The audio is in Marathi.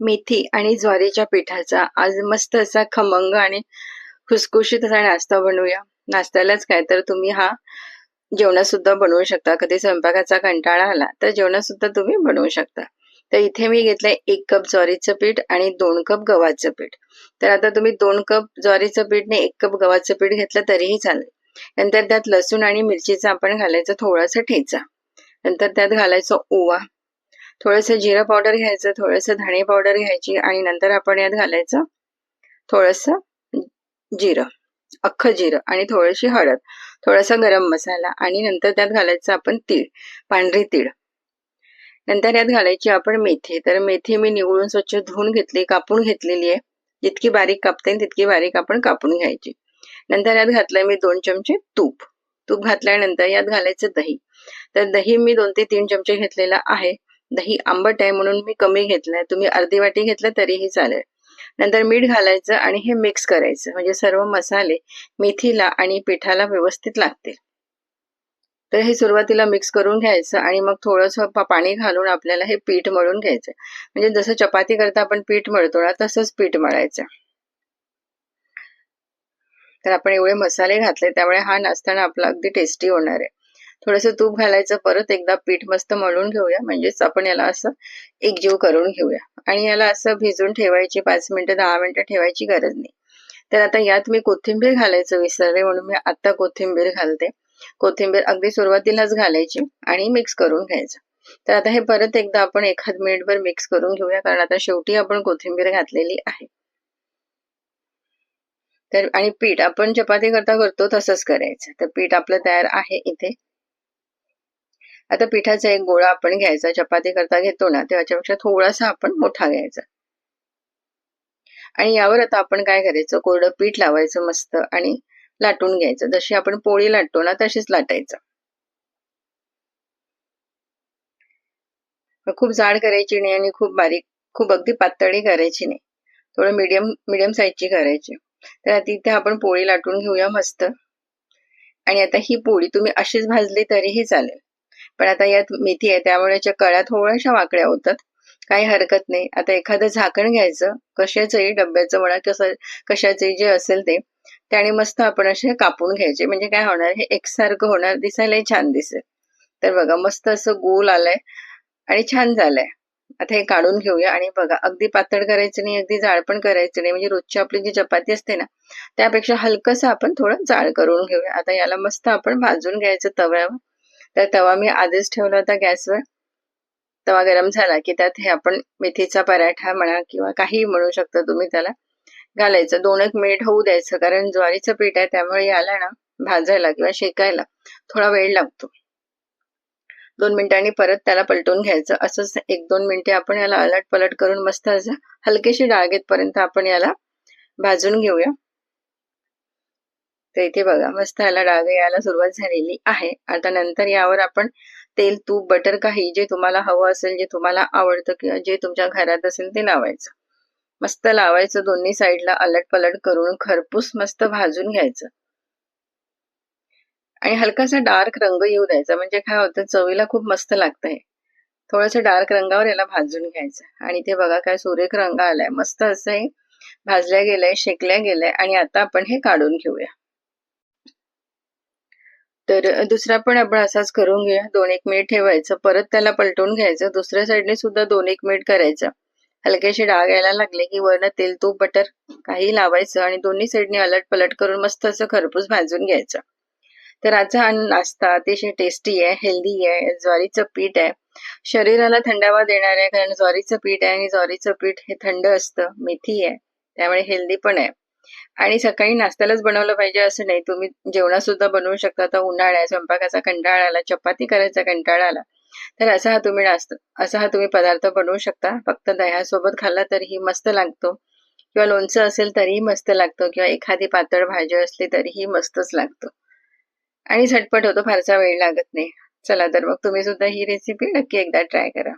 मेथी आणि ज्वारीच्या पिठाचा. आज मस्त असा खमंग आणि खुसखुशीत असा नाश्ता बनवूया. नाश्त्यालाच काय तर तुम्ही हा जेवणात सुद्धा बनवू शकता. कधी स्वयंपाकाचा कंटाळा आला तर जेवणात सुद्धा तुम्ही बनवू शकता. तर इथे मी घेतलंय एक कप ज्वारीचं पीठ आणि दोन कप गव्हाचं पीठ. तर आता तुम्ही दोन कप ज्वारीचं पीठ ने एक कप गव्हाचं पीठ घेतलं तरीही चालेल. नंतर त्यात लसूण आणि मिरचीचा आपण घालायचं थोडासा ठेचा. नंतर त्यात घालायचं ओवा. थोडंसं जिरं पावडर घ्यायचं थोडंसं धणे पावडर घ्यायची आणि नंतर आपण यात घालायचं थोडंसं जिरं अख्खं जिरं आणि थोडीशी हळद थोडासा गरम मसाला आणि नंतर त्यात घालायचं आपण तीळ पांढरी तीळ. नंतर यात घालायची आपण मेथी. तर मेथी मी निवळून स्वच्छ धुवून घेतली कापून घेतलेली आहे. जितकी बारीक कापता येईल तितकी बारीक आपण कापून घ्यायची. नंतर यात घातलंय मी दोन चमचे तूप. तूप घातल्यानंतर यात घालायचं दही. तर दही मी दोन ते तीन चमचे घेतलेला आहे. दही आंबट आहे म्हणून मी कमी घेतलंय. तुम्ही अर्धी वाटी घेतलं तरीही चालेल. नंतर मीठ घालायचं आणि हे मिक्स करायचं. म्हणजे सर्व मसाले मेथीला आणि पिठाला व्यवस्थित लागतील. तर हे सुरुवातीला मिक्स करून घ्यायचं आणि मग थोडंसं पाणी घालून आपल्याला हे पीठ मळून घ्यायचं. म्हणजे जसं चपाती करता आपण पीठ मळतो ना तसंच पीठ मळायचं. तर आपण एवढे मसाले घातले त्यामुळे हा नाश्ता आपला अगदी टेस्टी होणार आहे. थोडंसं तूप घालायचं परत एकदा पीठ मस्त मळून घेऊया. म्हणजेच आपण याला असं एकजीव करून घेऊया. आणि याला असं भिजून ठेवायची पाच मिनिटं दहा मिनिटं ठेवायची गरज नाही. तर आता यात मी कोथिंबीर घालायचं विसरले म्हणून मी आता कोथिंबीर घालते. कोथिंबीर अगदी सुरुवातीलाच घालायची आणि मिक्स करून घ्यायचं. तर आता हे परत एकदा आपण एखाद मिनिटभर मिक्स करून घेऊया कारण आता शेवटी आपण कोथिंबीर घातलेली आहे. तर आणि पीठ आपण चपाती करता करतो तसंच करायचं. तर पीठ आपलं तयार आहे इथे. आता पिठाचा एक गोळा आपण घ्यायचा चपाती करता घेतो ना त्याच्यापेक्षा थोडासा आपण मोठा घ्यायचा. आणि यावर आता आपण काय करायचं कोरडं पीठ लावायचं मस्त आणि लाटून घ्यायचं. जशी आपण पोळी लाटतो ना तशीच लाटायचं. खूप जाड करायची नाही आणि खूप बारीक खूप अगदी पातळी करायची नाही. थोडं मीडियम मीडियम साईजची करायची. तर आता इथे आपण पोळी लाटून घेऊया मस्त. आणि आता ही पोळी तुम्ही अशीच भाजली तरीही चालेल. पण आता यात मेथी आहे त्यामुळे याच्या कळ्या थोड्याशा वाकड्या होतात. काही हरकत नाही. आता एखादं झाकण घ्यायचं कशाचंही डब्याचं म्हणा कसं कशाचंही जे असेल ते त्याने मस्त आपण असे कापून घ्यायचे. म्हणजे काय होणार हे एकसारखं होणार दिसायलाही छान दिसेल. तर बघा मस्त असं गोल आलंय आणि छान झालंय. आता हे काढून घेऊया आणि बघा अगदी पातळ करायचं नाही अगदी जाड पण करायचं नाही. म्हणजे रोजची आपली जी चपाती असते ना त्यापेक्षा हलकस आपण थोडं जाड करून घेऊया. आता याला मस्त आपण भाजून घ्यायचं तव्यावर. तर तवा मी आधीच ठेवला होता गॅसवर. तवा गरम झाला की त्यात हे आपण मेथीचा पराठा म्हणा किंवा काही म्हणू शकता तुम्ही त्याला. घालायचं. दोन एक मिनिट होऊ द्यायचं कारण ज्वारीचं पीठ आहे त्यामुळे याला ना भाजायला किंवा शेकायला थोडा वेळ लागतो. दोन मिनिटांनी परत त्याला पलटून घ्यायचं. असंच एक दोन मिनिटे आपण याला अलट पलट करून मस्त असं हलकेशी डाळ घेतपर्यंत आपण याला भाजून घेऊया. तर इथे बघा मस्त याला डाग यायला सुरुवात झालेली आहे. आता नंतर यावर आपण तेल तूप बटर काही जे तुम्हाला हवं असेल जे तुम्हाला आवडतं किंवा जे तुमच्या घरात असेल ते लावायचं. मस्त लावायचं दोन्ही साईडला अलट पलट करून खरपूस मस्त भाजून घ्यायचं. आणि हलकासा डार्क रंग येऊ द्यायचा म्हणजे काय होतं चवीला खूप मस्त लागतंय. थोडस डार्क रंगावर याला भाजून घ्यायचं. आणि ते बघा काय सुरेख रंग आलाय. मस्त असं हे भाजल्या गेलंय शेकल्या गेलंय. आणि आता आपण हे काढून घेऊया. तर दुसरा पण आपण असाच करून घेऊया. दोन एक मिनिट ठेवायचं. परत त्याला पलटून घ्यायचं. दुसऱ्या साईडने सुद्धा दोन एक मिनिट करायचं. हलकेशी डाग यायला लागले की वरनं तेल तूप बटर काही लावायचं आणि दोन्ही साईडने अलट पलट करून मस्त असं खरपूस भाजून घ्यायचं. तर आजचा हा नाश्ता अतिशय टेस्टी आहे हेल्दी आहे ज्वारीचं पीठ आहे. शरीराला थंडावा देणार आहे कारण ज्वारीचं पीठ आहे आणि ज्वारीचं पीठ हे थंड असतं मेथी आहे त्यामुळे हेल्दी पण आहे. आणि सकाळी नाश्त्यालाच बनवलं पाहिजे असं नाही. तुम्ही जेवणा सुद्धा बनवू शकता. आता उन्हाळ्या स्वयंपाकाचा कंटाळा आला चपाती करायचा कंटाळा आला. तर असा हा तुम्ही नाश्ता असा हा तुम्ही पदार्थ बनवू शकता. फक्त दह्यासोबत खाल्ला तरीही मस्त लागतो. किंवा लोणचं असेल तरीही मस्त लागतो. किंवा एखादी पातळ भाजी असली तरीही मस्तच लागतो. आणि झटपट होतो फारसा वेळ लागत नाही. चला तर मग तुम्ही सुद्धा ही रेसिपी नक्की एकदा ट्राय करा.